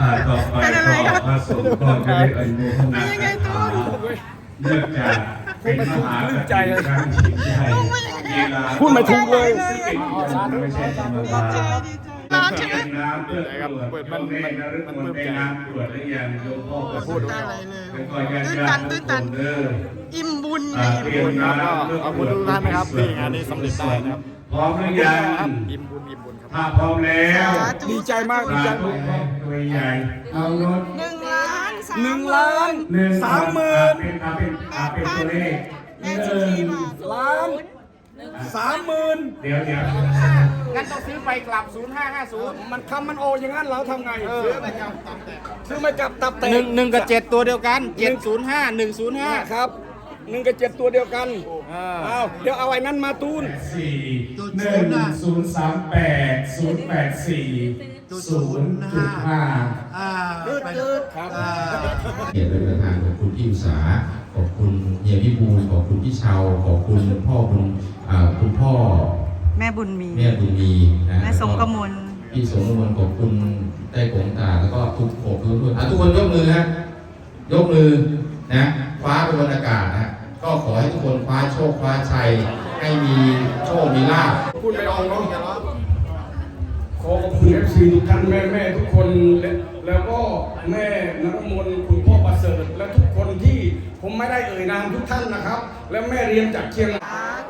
อ่าต่อไปก็พระสงฆ์ก็จะได้อนุโมทนาคาถาเนื่องจากเป็นมหากฐินครั้งยิ่งใหญ่เวลาพูดไม่ถูกเลยไม่ใช่ธรรมดาร้ อนใช่ไหมน้ำเพื่อตรวจเปิดมันมแม่นมลได้น้ำตรวจหรือยังโยมพ่อก็พูดได้อะไรเลยตื้นตันตื้นตันเด้ออิ่มบุญไงอ่าอิ่มบุญน้ำเพื่อขอบคุณทุกท่านนะครับที่งานนี้สำเร็จได้นะครับพร้อมหรือยังอิ่มบุญอิ่มบุญครับถ้าพร้อมแล้วดีใจมากสาธุครอบครัวใหญ่เอารถหนึ่งล้านหนึ่งล้านหนึ่งสามหมื่นเป็นเป็นเป็นตัวเลขแปดสิบสี่บาทล้าน สามหมื่นเดี๋ยวเดี๋ยวงั้นต้องซื้อไปกลับ 0550 มันคำมันโออย่างนั้นเราทำไงซื้อไม่กลับตับแตกซื้อไม่กลับตับแตกหนึ่งหนึ่งกับเจ็ดตัวเดียวกัน705 105ครับหนึ่งกับเจ็ดตัวเดียวกันเอาเดี๋ยวเอาไอ้นั้นมาตูนสี่หนึ่งศูนย์สามแปดศูนย์แปดสี่ศูนย์จุดห้าครับเฮียเป็นประธานขอบคุณพี่อุษา ขอบคุณเฮียพี่บูลขอบคุณพี่เชาขอบคุณพ่อคุณอ่าคุณพ่อแม่บุญมีแม่บุญมีนะแม่สมกมลพี่สมกมลขอบคุณได้ผงตาแล้วก็ทุกขอบทุกคนอะทุกคนยกมือฮะยกมือนะฟ้าเป็นบนอากาศนะก็ขอให้ทุกคนคว้าโชคคว้าชัยให้มีโชคมีลาภพูดไม่ออกเนาะขอขอบคุณเอฟซีทุกท่านแม่แม่ทุกคนและแล้วก็แม่ ได้เอ่ยนามทุกท่านนะครับ และแม่เรียนจากเชียงราย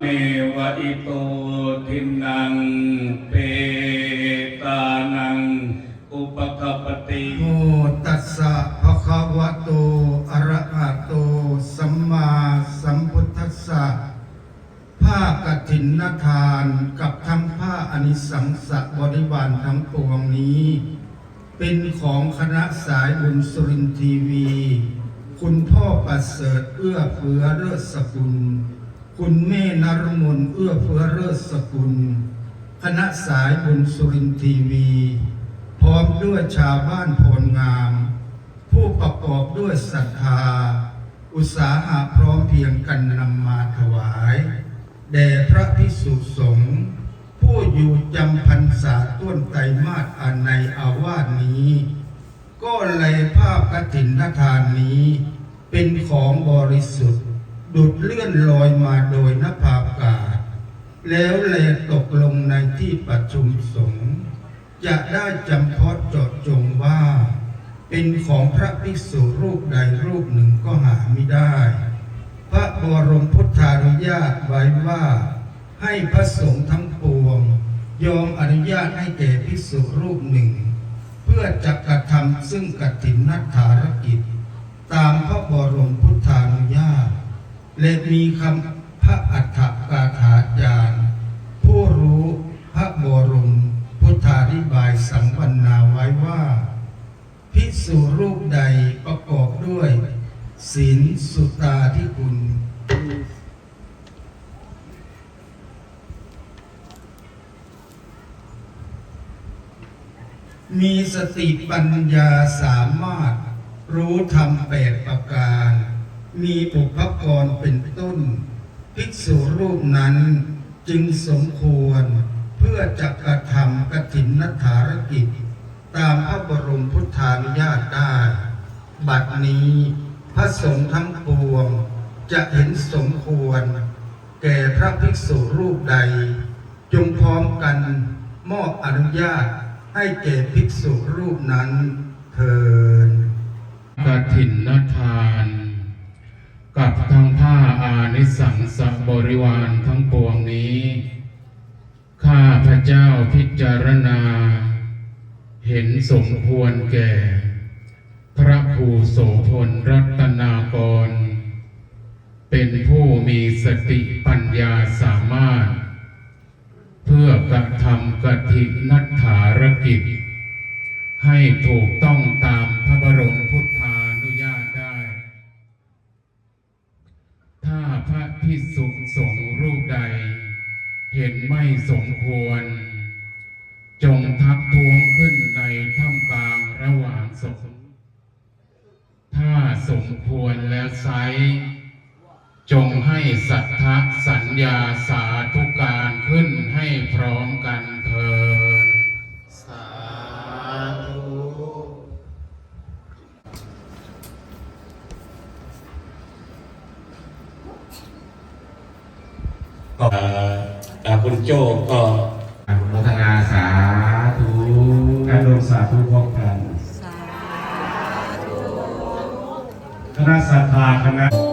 เมวะอิโตทินังเปตานัง อุปคปติโมตัสสะภะคะวะโตอะระหะโตสัมมาสัมพุทธัสสะผ้ากฐินนทานกับทั้งผ้าอนิสังสะบริวารทั้งปวงนี้ เป็นของคณะสายบุญสุรินทร์ทีวี คุณพ่อประเสริฐเอื้อเฟื้อเลิศสกุล คุณแม่นรมนเอื้อเฟื้อเลิศสกุล คณะสายบุญสุรินทีวี พร้อมด้วยชาวบ้านโพลงาม ผู้ประกอบด้วยศรัทธา อุตสาหะพร้อมเพียงกันนำมาถวายแด่พระพิสุสงฆ์ผู้อยู่จำพรรษาต้นไตรมาสอันในอาวาสนี้ ก็เลยภาพกฐินทานนี้ เป็นของบริสุทธิ์ ดุดเลื่อนลอยมาโดยนภาพอากาศ แล้วแลตกลงในที่ประชุมสงฆ์จะได้จำเพาะเจาะจงว่า เป็นของพระภิกษุรูปใดรูปหนึ่งก็หาไม่ได้ พระบรมพุทธานุญาตไว้ว่า ให้พระสงฆ์ทั้งปวง ยอมอนุญาตให้แก่ภิกษุรูปหนึ่ง พื่อจะกระทำซึ่งกฐินนัฐารกิจ ตามพระบรมพุทธานุญาตและมีคำ มีสติปัญญาสามารถรู้ธรรมแปดประการ มีอุปกรเป็นต้น ภิกษุรูปนั้นจึงสมควรเพื่อจะกระทำกฐินนัฐารกิจ ตามพระบรมพุทธานุญาตได้ บัดนี้พระสงฆ์ทั้งปวงจะเห็นสมควร แก่พระภิกษุรูปใด จงพร้อมกันมอบอนุญาต ให้แก่ภิกษุรูปนั้นเทินกฐินนทาน กับทั้งผ้าอานิสังสบริวารทั้งปวงนี้ ข้าพระเจ้าพิจารณา เห็นสมควรแก่ พระครูโสพลรัตนากร เป็นผู้มีสติปัญญาสามารถ เพื่อกระทำกฐินัฐฐารกิจ ให้ถูกต้องตามพระบรมพุทธานุญาตได้ ถ้าพระพิสุสงฆ์รูปใด เห็นไม่สมควร จงทักท้วงขึ้นในท่ามกลางระหว่างสงฆ์ถ้าสมควรแล้วไซ จงให้สัทธะสัญญาสาธุการขึ้นให้พร้อมกันเถิดสาธุก็คุณโจก็อนุโมทนาสาธุการลงสาธุพร้อมกันสาธุคณะสัทธาคณะ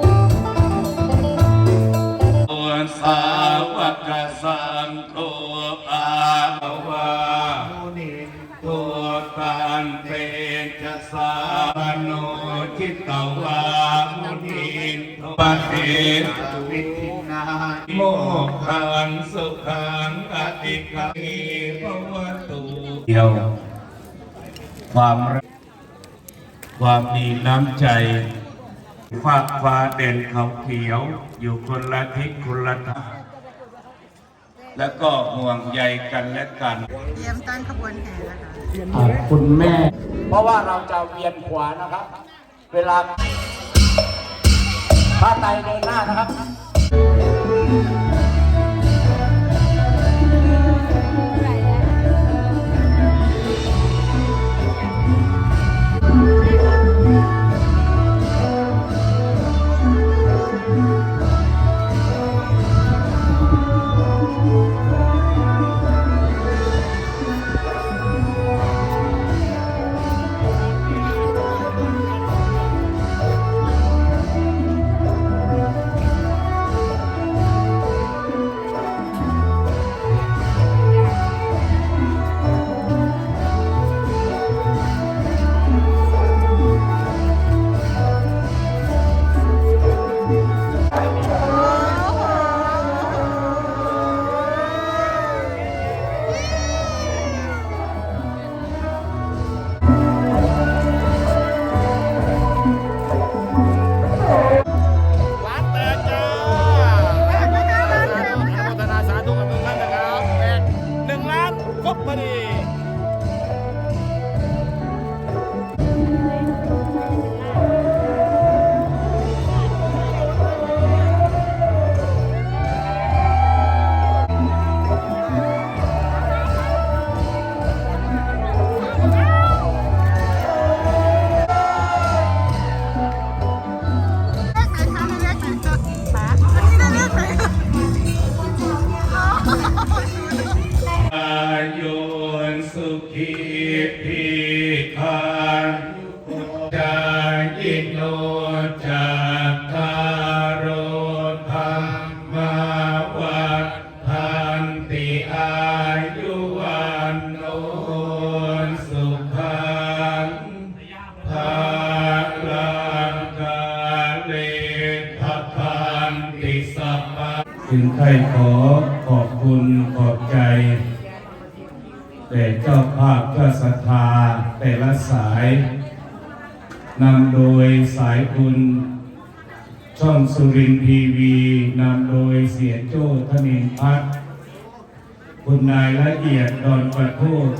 าวกสังโฆปาวามุนิตัวตันเตจะสาวโนจิตตวามุนิปฏิวิธินาโมขังสุขังอติกามีภวตุเดียวความรักความมีน้ำใจ ฟ้าฟ้าเด่นเขาเขียว อยู่คนละทิศคนละทางแล้วก็ห่วงใยกันและกันเตรียมตั้งขบวนแห่นะคะคุณแม่ เพราะว่าเราจะเวียนขวานะครับ เวลาพระไตรเดินหน้านะครับ พะถึงใครขอขอบคุณขอบใจ แต่เจ้าภาพเจ้าศรัทธาแต่ละสายนำโดยสายบุญช่องสุรินทร์ทีวีนำโดยเสียโจ้ธนินพัฒน์คุณนายละเอียดดอนประโทษ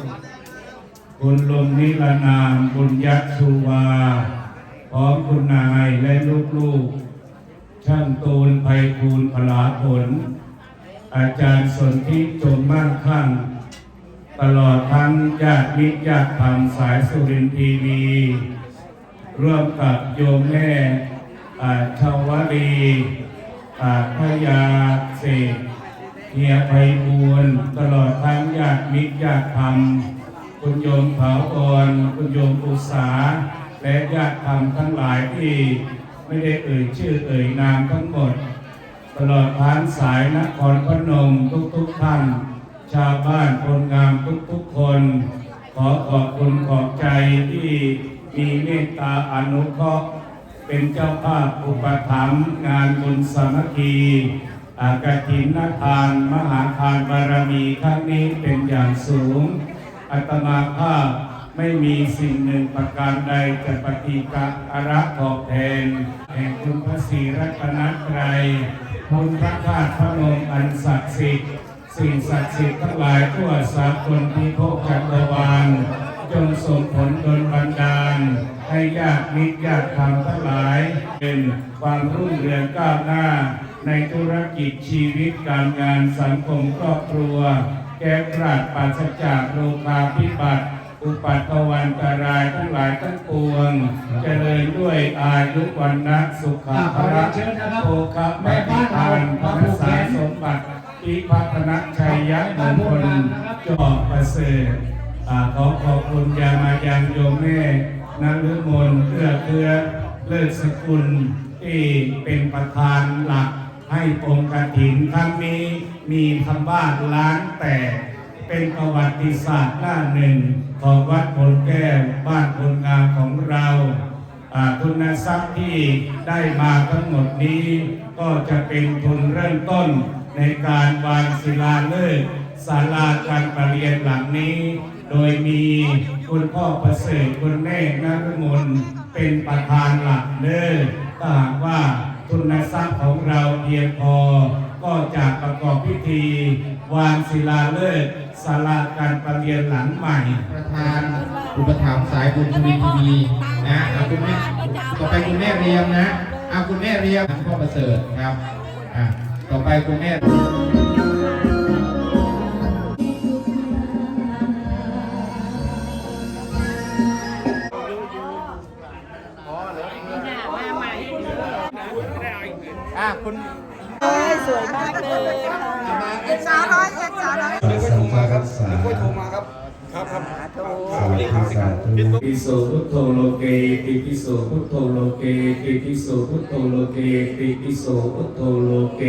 คุณลมนิรนามบุญยักษ์ชูวา พร้อมคุณนายและลูกๆ ช่างตูนไพคูลพลาผล อาจารย์สนธิจงมั่งคั่งตลอดทั้งญาติมิตรญาติธรรมสายสุรินทีวี ร่วมกับโยมแม่อาชาวลีอาพยาเสกเฮียไพบูลตลอดทั้งญาติมิตรญาติธรรม คุณโยมเผาอ่อนคุณโยมอุษาและญาติธรรมทั้งหลายที่ ไม่ได้เอ่ยชื่อเอ่ยนามทั้งหมด ตลอดทางสายนครพนมทุกๆท่าน ชาวบ้านคนงามทุกๆคน ขอขอบคุณขอบใจที่มีเมตตาอนุเคราะห์เป็นเจ้าภาพอุปถัมภ์งานบุญสามัคคีอากฐินนทาน มหาทานบารมีครั้งนี้เป็นอย่างสูงอัตมาภาพ ไม่มีสิ่งหนึ่งประการใดจะปฏิกะอาระตอบแทนแห่งคุณพระศรีรัตนตรัยคุณพระธาตุพระนมอันศักดิ์สิทธิ์สิ่งศักดิ์สิทธิ์ทั้งหลายทั่วสากลพิภพจักรวาลจงส่งผลดลบันดาล ให้ญาติมิตรญาติธรรมทั้งหลาย เป็นความรุ่งเรืองก้าวหน้า ในธุรกิจชีวิตการงานสังคมครอบครัว แก้ปราดปราศจากโรคาพิบัติ อุปัตตวันตรายทั้งหลายทั้งปวง เจริญด้วยอายุวันนะสุขภาระโภคะแม่บ้านทานพระสารสมบัติพิพัฒนชัยยะมงคลจอบประเสริฐขอขอบคุณยามายังโยมแม่นฤมลเอื้อเพื่อเลิศสกุลที่เป็นประธานหลักให้องค์กถินครั้งนี้มีคำว่าล้านแตก เป็นประวัติศาสตร์หน้าหนึ่งของวัดพลแก้วบ้านพลงามของเราอาทุนทรัพย์ที่ได้มาทั้งหมดนี้ ก็จะเป็นทุนเริ่มต้นในการวางศิลาฤกษ์ศาลาการประเรียนหลังนี้ โดยมีคุณพ่อประเสริฐคุณแม่นรมนเป็นประธานหลักเด้อถ้าหากว่าทุนทรัพย์ของเราเพียงพอ ก็จะประกอบพิธี วางศิลาฤกษ์ ศาลาการประเรียนหลังใหม่ ประธานอุปถัมภ์สายบุญทวีทีวีนะเอาคุณแม่ต่อไปคุณแม่เรียมนะเอาคุณแม่เรียมพ่อประเสริฐครับอะต่อไปคุณแม่อะคุณสวยมากเลยค่ะเอ็ดสาวน้อยเอ็ดสาวน้อย สัมภารักษาค่อยโทรมาครับครับครับสาธุสาธุปิโสพุทโธโลเกติปิโสพุทโธโลเกติปิโสพุทโธโลเกติปิโสพุทโธโลเก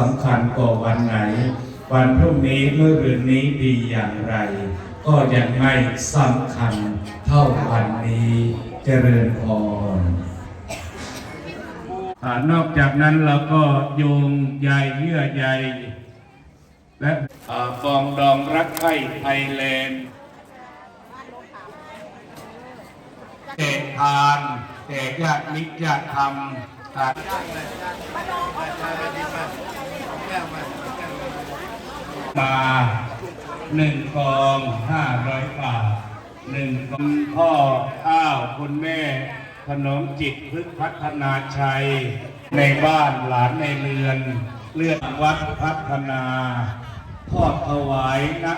สำคัญกว่าวันไหน วันพรุ่งนี้เมื่อรืนนี้ดีอย่างไร ก็ยังไม่สำคัญเท่าวันนี้เจริญพรนอกจากนั้นเราก็โยงใยเยื่อใย และฟองดองรักใคร่ไทยแลนด์แจกทานแจกญาติมิตรญาติธรรมามาหนึ่งกองห้าร้อยบาทหนึ่งกองพ่อข้าวคุณแม่ขนมจิตพึกพัฒนาชัย ในบ้านหลานในเรือน เลือดวัดพัฒนา ทอดถวายนะ